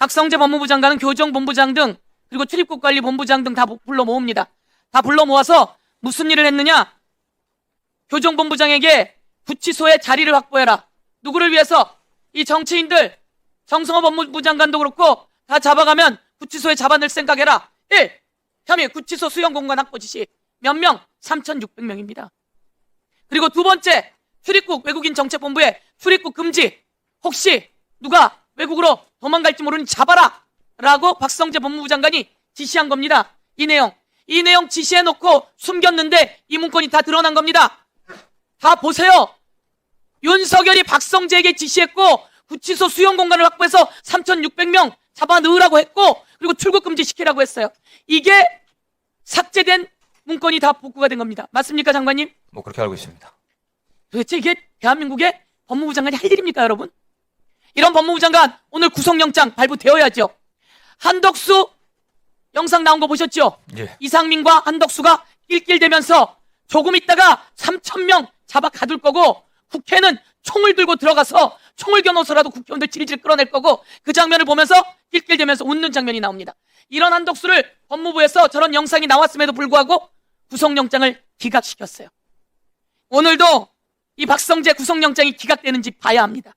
박성재 법무부 장관은 교정본부장 등 그리고 출입국관리본부장 등 다 불러 모읍니다. 다 불러 모아서 무슨 일을 했느냐? 교정본부장에게 구치소에 자리를 확보해라. 누구를 위해서? 이 정치인들, 정성호 법무부 장관도 그렇고 다 잡아가면 구치소에 잡아낼 생각해라. 1. 혐의 구치소 수용 공간 확보 지시. 몇 명? 3,600명입니다. 그리고 두 번째, 출입국 외국인 정책본부에 출입국 금지. 혹시 누가 외국으로 도망갈지 모르니 잡아라! 라고 박성재 법무부 장관이 지시한 겁니다. 이 내용. 이 내용 지시해놓고 숨겼는데 이 문건이 다 드러난 겁니다. 다 보세요. 윤석열이 박성재에게 지시했고 구치소 수용 공간을 확보해서 3,600명 잡아 넣으라고 했고 그리고 출국 금지 시키라고 했어요. 이게 삭제된 문건이 다 복구가 된 겁니다. 맞습니까, 장관님? 뭐 그렇게 알고 있습니다. 도대체 이게 대한민국의 법무부 장관이 할 일입니까, 여러분? 이런 법무부 장관 오늘 구속영장 발부되어야죠. 한덕수 영상 나온 거 보셨죠? 예. 이상민과 한덕수가 낄낄대면서 조금 있다가 3천 명 잡아 가둘 거고 국회는 총을 들고 들어가서 총을 겨눠서라도 국회의원들 질질 끌어낼 거고 그 장면을 보면서 낄낄대면서 웃는 장면이 나옵니다. 이런 한덕수를 법무부에서 저런 영상이 나왔음에도 불구하고 구속영장을 기각시켰어요. 오늘도 이 박성재 구속영장이 기각되는지 봐야 합니다.